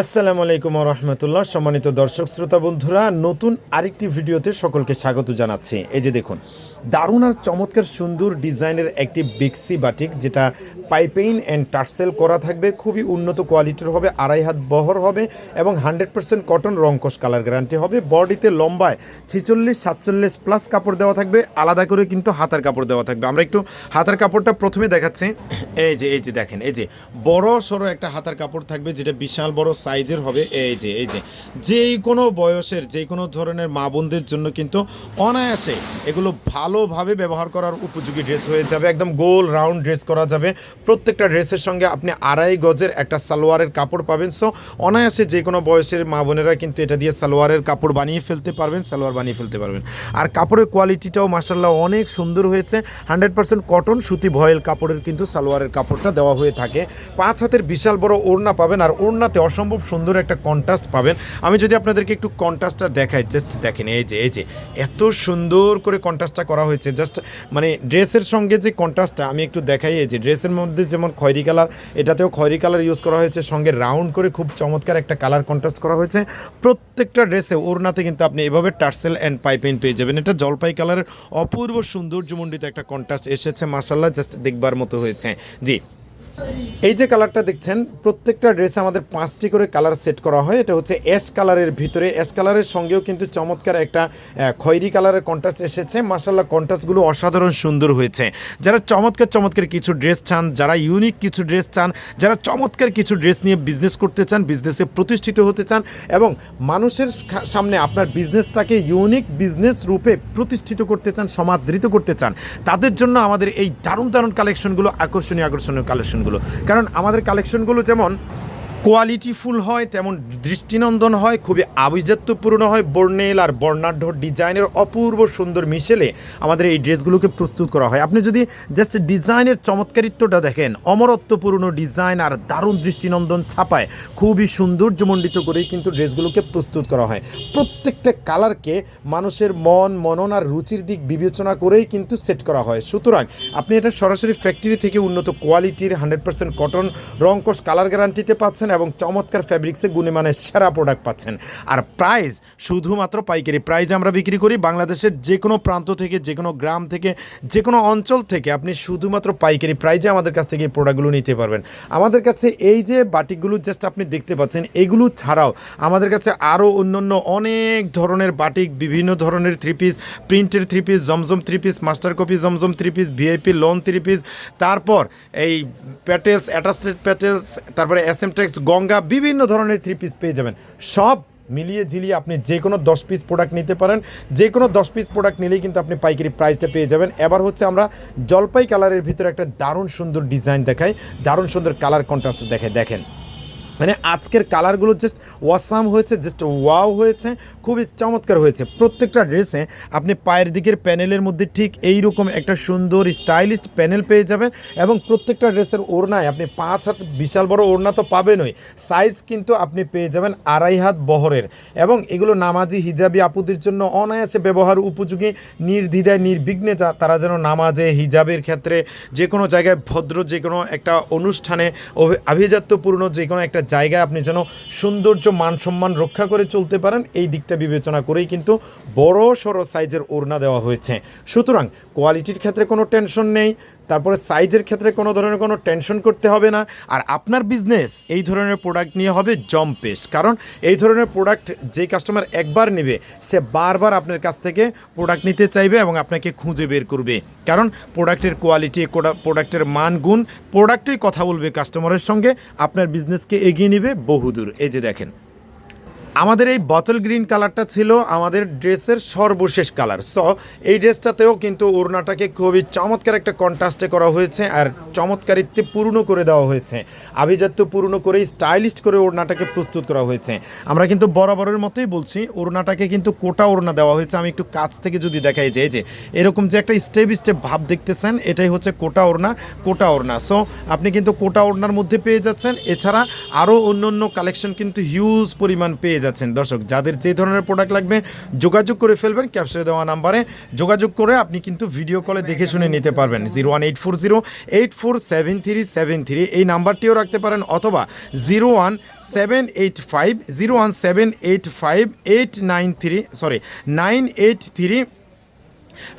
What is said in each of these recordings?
আসসালামু আলাইকুম রহমতুল্লাহ। সম্মানিত দর্শক, শ্রোতা বন্ধুরা, নতুন আরেকটি ভিডিওতে সকলকে স্বাগত জানাচ্ছি। এই যে দেখুন, দারুণ আর চমৎকার সুন্দর ডিজাইনের একটি বিক্সি বাটিক, যেটা পাইপেইন অ্যান্ড টার্সেল করা থাকবে। খুবই উন্নত কোয়ালিটির হবে, আড়াই হাত বহর হবে এবং হান্ড্রেড পার্সেন্ট কটন রংকশ কালার গ্যারান্টি হবে। বডিতে লম্বায় ছিচল্লিশ, সাতচল্লিশ প্লাস কাপড় দেওয়া থাকবে, আলাদা করে কিন্তু হাতার কাপড় দেওয়া থাকবে। আমরা একটু হাতার কাপড়টা প্রথমে দেখাচ্ছি। এই যে এই যে দেখেন, এই যে বড় সড়ো একটা হাতার কাপড় থাকবে, যেটা বিশাল বড় সাইজের হবে। এই যে এই যে। যেই কোনো বয়সের যে কোনো ধরনের মা বোনদের জন্য কিন্তু অনায়াসে এগুলো ভালোভাবে ব্যবহার করার উপযোগী ড্রেস হয়ে যাবে। একদম গোল, রাউন্ড ড্রেস করা যাবে। প্রত্যেকটা ড্রেসের সঙ্গে আপনি আড়াই গজের একটা সালোয়ারের কাপড় পাবেন। সো, অনায়াসে যে কোনো বয়সের মা বোনেরা কিন্তু এটা দিয়ে সালোয়ারের কাপড় বানিয়ে ফেলতে পারবেন, সালোয়ার বানিয়ে ফেলতে পারবেন। আর কাপড়ের কোয়ালিটিটাও মাসাল্লাহ অনেক সুন্দর হয়েছে। হান্ড্রেড পার্সেন্ট কটন সুতি ভয়েল কাপড়ের কিন্তু সালোয়ারের কাপড়টা দেওয়া হয়ে থাকে। পাঁচ হাতের বিশাল বড় ওড়না পাবেন আর ওড়নাতে অসম্ভব সুন্দর একটা কন্ট্রাস্ট পাবেন। আমি যদি আপনাদেরকে একটু কন্ট্রাস্টটা দেখাই জাস্ট দেখেন, এই যে এই যে, এত সুন্দর করে কন্ট্রাস্টটা করা হয়েছে। জাস্ট মানে ড্রেসের সঙ্গে যে কন্ট্রাস্টটা আমি একটু দেখাই, এই যে, ড্রেসের মধ্যে যেমন খয়রি কালার, এটাতেও খয়রি কালার ইউজ করা হয়েছে। সঙ্গে রাউন্ড করে খুব চমৎকার একটা কালার কন্ট্রাস্ট করা হয়েছে। প্রত্যেকটা ড্রেসে ওড়নাতে কিন্তু আপনি এভাবে টার্সেল অ্যান্ড পাইপেন পেয়ে যাবেন। এটা জলপাই কালারের অপূর্ব সৌন্দর্যমণ্ডিত একটা কন্ট্রাস্ট এসেছে মার্শাল্লাহ জাস্ট দেখবার মতো হয়েছে। জি। এই যে কালারটা দেখছেন, প্রত্যেকটা ড্রেসে আমাদের পাঁচটি করে কালার সেট করা হয়। এটা হচ্ছে অ্যাশ কালারের ভিতরে। অ্যাশ কালারের সঙ্গেও কিন্তু চমৎকার একটা খয়েরি কালারের কন্ট্রাস্ট এসেছে। মার্শাল্লাহ কন্ট্রাস্টগুলো অসাধারণ সুন্দর হয়েছে। যারা চমৎকার চমৎকার কিছু ড্রেস চান, যারা ইউনিক কিছু ড্রেস চান, যারা চমৎকার কিছু ড্রেস নিয়ে বিজনেস করতে চান বিজনেসে প্রতিষ্ঠিত হতে চান এবং মানুষের সামনে আপনার বিজনেসটাকে ইউনিক বিজনেস রূপে প্রতিষ্ঠিত করতে চান, সমাদৃত করতে চান, তাদের জন্য আমাদের এই দারুণ দারুণ কালেকশনগুলো আকর্ষণীয় আকর্ষণীয় কালেকশনগুলো কারণ আমাদের কালেকশনগুলো যেমন কোয়ালিটিফুল হয়, তেমন দৃষ্টিনন্দন হয়, খুবই আভিজাত্যপূর্ণ হয়। বর্ণেল আর বর্ণাঢ্য ডিজাইনের অপূর্ব সুন্দর মিশেলে আমাদের এই ড্রেসগুলোকে প্রস্তুত করা হয়। আপনি যদি জাস্ট ডিজাইনের চমৎকারিত্বটা দেখেন, অমরত্বপূর্ণ ডিজাইন আর দারুণ দৃষ্টিনন্দন ছাপায়, খুবই সৌন্দর্যমণ্ডিত করেই কিন্তু ড্রেসগুলোকে প্রস্তুত করা হয়। প্রত্যেকটা কালারকে মানুষের মন, মনন আর রুচির দিক বিবেচনা করেই কিন্তু সেট করা হয়। সুতরাং আপনি এটা সরাসরি ফ্যাক্টরি থেকে উন্নত কোয়ালিটির হান্ড্রেড পার্সেন্ট কটন রংকশ কালার গ্যারান্টিতে পাচ্ছেন। এবং চমৎকার ফ্যাব্রিক্সে গুণমানের সেরা প্রোডাক্ট পাচ্ছেন। আর প্রাইস শুধুমাত্র পাইকারি। প্রাইজ আমরা বিক্রি করি বাংলাদেশের যে কোনো প্রান্ত থেকে যে কোনো গ্রাম থেকে যে কোনো অঞ্চল থেকে আপনি শুধুমাত্র পাইকারি প্রাইজে আমাদের কাছ থেকে এই প্রোডাক্টগুলো নিতে পারবেন। আমাদের কাছে এই যে বাটিকগুলো জাস্ট আপনি দেখতে পাচ্ছেন, এগুলো ছাড়াও আমাদের কাছে আরও অন্যান্য অনেক ধরনের বাটিক, বিভিন্ন ধরনের থ্রি পিস প্রিন্টের থ্রি পিস জমজম থ্রি পিস মাস্টার কপি জমজম three piece VIP lawn three piece তারপর এই প্যাটেলস অ্যাটাস্টেড প্যাটেলস তারপরে এস এম টেক্স গঙ্গা বিভিন্ন ধরনের থ্রি পিস পেয়ে যাবেন। সব মিলিয়ে ঝিলিয়ে আপনি যে কোনো দশ পিস প্রোডাক্ট নিতে পারেন। যে কোনো দশ পিস প্রোডাক্ট নিলেই কিন্তু আপনি পাইকারি প্রাইসটা পেয়ে যাবেন। এবার হচ্ছে আমরা জলপাই কালারের ভিতরে একটা দারুণ সুন্দর ডিজাইন দেখাই। দারুণ সুন্দর কালার কন্ট্রাস্ট দেখাই। দেখেন। মানে আজকের কালারগুলো জাস্ট ওয়াসাম হয়েছে জাস্ট ওয়াও হয়েছে, খুবই চমৎকার হয়েছে। প্রত্যেকটা ড্রেসে আপনি পায়ের দিকের প্যানেলের মধ্যে ঠিক এই রকম একটা সুন্দর স্টাইলিস্ট প্যানেল পেয়ে যাবেন এবং প্রত্যেকটা ড্রেসের ওড়নায় আপনি পাঁচ হাত বিশাল বড় ওড়না তো পাবেনই। সাইজ কিন্তু আপনি পেয়ে যাবেন আড়াই হাত বহরের। এবং এগুলো নামাজি হিজাবি আপুদের জন্য অনায়াসে ব্যবহার উপযোগী, নির্দ্বিধায়, নির্বিঘ্নে যা তারা যেন নামাজে, হিজাবের ক্ষেত্রে যে কোনো জায়গায় ভদ্র যে কোনো একটা অনুষ্ঠানে আভিজাত্যপূর্ণ যে কোনো একটা জায়গায় আপনি যেন সৌন্দর্য মান সম্মান রক্ষা করে চলতে পারেন, এই দিকটা বিবেচনা করেই কিন্তু বড় সড়ো সাইজের ওড়না দেওয়া হয়েছে। সুতরাং কোয়ালিটির ক্ষেত্রে কোনো টেনশন নেই তারপরে সাইজের ক্ষেত্রে কোনো ধরনের কোনো টেনশন করতে হবে না। আর আপনার বিজনেস এই ধরনের প্রোডাক্ট নিয়ে হবে জম্পেস কারণ এই ধরনের প্রোডাক্ট যে কাস্টমার একবার নেবে, সে বারবার আপনার কাছ থেকে প্রোডাক্ট নিতে চাইবে এবং আপনাকে খুঁজে বের করবে। কারণ প্রোডাক্টের কোয়ালিটি প্রোডাক্টের মান, গুণ প্রোডাক্টই কথা বলবে কাস্টমারের সঙ্গে। আপনার বিজনেসকে এগিয়ে নেবে বহুদূর। এই যে দেখেন। আমাদের এই বোতল গ্রিন কালারটা ছিল আমাদের ড্রেসের সর্বশেষ কালার সো এই ড্রেসটাতেও কিন্তু ওড়নাটাকে খুবই চমৎকার একটা কন্ট্রাস্টে করা হয়েছে আর চমৎকারিত্বে পূর্ণ করে দেওয়া হয়েছে। আভিজাত্য পূর্ণ করে স্টাইলিস্ট করে ওড়নাটাকে প্রস্তুত করা হয়েছে। আমরা কিন্তু বরাবরের মতোই বলছি, ওড়নাটাকে কিন্তু কোটা ওড়না দেওয়া হয়েছে। আমি একটু কাছ থেকে যদি দেখাই যে যে, এরকম যে একটা স্টেপ স্টেপ ভাব দেখতেছেন, এটাই হচ্ছে কোটা ওড়না কোটা ওড়না। সো আপনি কিন্তু কোটা ওড়নার মধ্যে পেয়ে যাচ্ছেন। এছাড়া আরও অন্য অন্য কালেকশন কিন্তু হিউজ পরিমাণ পেয়ে যাচ্ছেন। যাচ্ছেন। দর্শক, যাদের যে ধরনের প্রোডাক্ট লাগবে, যোগাযোগ করে ফেলবেন ক্যাপশনে দেওয়া নাম্বারে। যোগাযোগ করে আপনি কিন্তু ভিডিও কলে দেখে শুনে নিতে পারবেন। Zero one eight four zero eight four seven three seven three এই নাম্বারটিও রাখতে পারেন অথবা zero one seven eight five zero one seven eight five eight nine three sorry nine eight three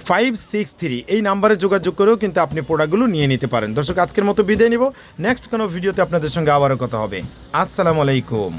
five six three এই নাম্বারে যোগাযোগ করেও কিন্তু আপনি প্রোডাক্টগুলো নিয়ে নিতে পারেন। দর্শক, আজকের মতো বিদায় নিব। নেক্সট কোনো ভিডিওতে আপনাদের সঙ্গে আবারও কথা হবে। আসসালামু আলাইকুম।